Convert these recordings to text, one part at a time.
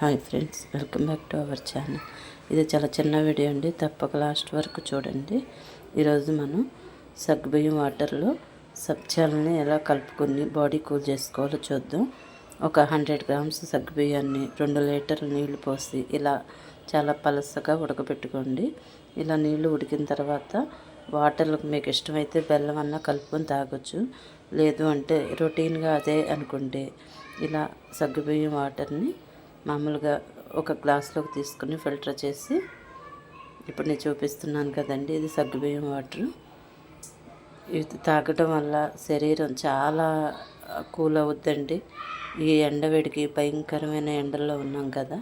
Hi friends welcome back to our channel. ఇది చాలా చిన్న వీడియో అండి తప్పక లాస్ట్ వరకు చూడండి. ఈరోజు మనం సగ్బియ్యం వాటర్లో సబ్జాలని ఎలా కలుపుకొని బాడీ కూల్ చేసుకోవాలో చూద్దాం. ఒక హండ్రెడ్ గ్రామ్స్ సగ్బియ్యాన్ని రెండు లీటర్ల నీళ్ళు పోసి ఇలా చాలా పలసగా ఉడకబెట్టుకోండి. ఇలా నీళ్ళు ఉడికిన తర్వాత వాటర్లకు మీకు ఇష్టమైతే బెల్లం అన్నా కలుపుకొని తాగొచ్చు. లేదు అంటే రొటీన్గా అదే అనుకుంటే ఇలా సగ్గుబియ్యం వాటర్ని మామూలుగా ఒక గ్లాస్లోకి తీసుకుని ఫిల్టర్ చేసి ఇప్పుడు నేను చూపిస్తున్నాను కదండి ఇది సగ్గుబియ్యం వాటర్. ఇది తాగడం వల్ల శరీరం చాలా కూల్ అవుద్దండి. ఈ ఎండవేడికి భయంకరమైన ఎండల్లో ఉన్నాం కదా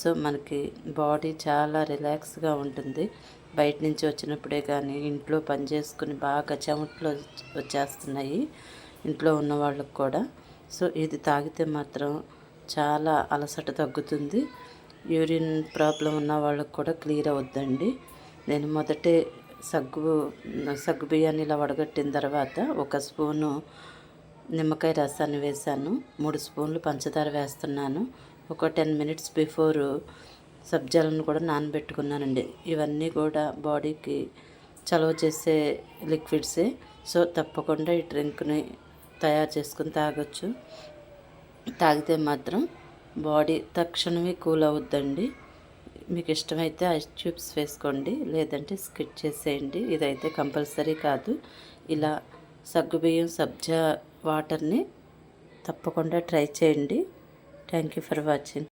సో మనకి బాడీ చాలా రిలాక్స్గా ఉంటుంది. బయట నుంచి వచ్చినప్పుడే కానీ ఇంట్లో పని చేసుకుని బాగా చెమట్లు వచ్చేస్తున్నాయి ఇంట్లో ఉన్న వాళ్ళకి కూడా. సో ఇది తాగితే మాత్రం చాలా అలసట తగ్గుతుంది. యూరిన్ ప్రాబ్లం ఉన్న వాళ్ళకు కూడా క్లియర్ అవుద్దండి. నేను మొదటే సగ్గు సగ్గు బియ్యాన్ని ఇలా వడగట్టిన తర్వాత ఒక స్పూను నిమ్మకాయ రసాన్ని వేసాను మూడు స్పూన్లు పంచదార వేస్తున్నాను. ఒక టెన్ మినిట్స్ బిఫోర్ సబ్జాలను కూడా నానబెట్టుకున్నానండి. ఇవన్నీ కూడా బాడీకి చలవ చేసే లిక్విడ్సే. సో తప్పకుండా ఈ డ్రింక్ని తయారు చేసుకుని తాగొచ్చు. తాగితే మాత్రం బాడీ తక్షణమే కూల్ అవుద్దండి. మీకు ఇష్టమైతే ఐస్ ట్యూబ్స్ వేసుకోండి లేదంటే స్కిట్ చేసేయండి. ఇదైతే కంపల్సరీ కాదు. ఇలా సగ్గుబియ్యం సబ్జా వాటర్ని తప్పకుండా ట్రై చేయండి. Thank you for watching.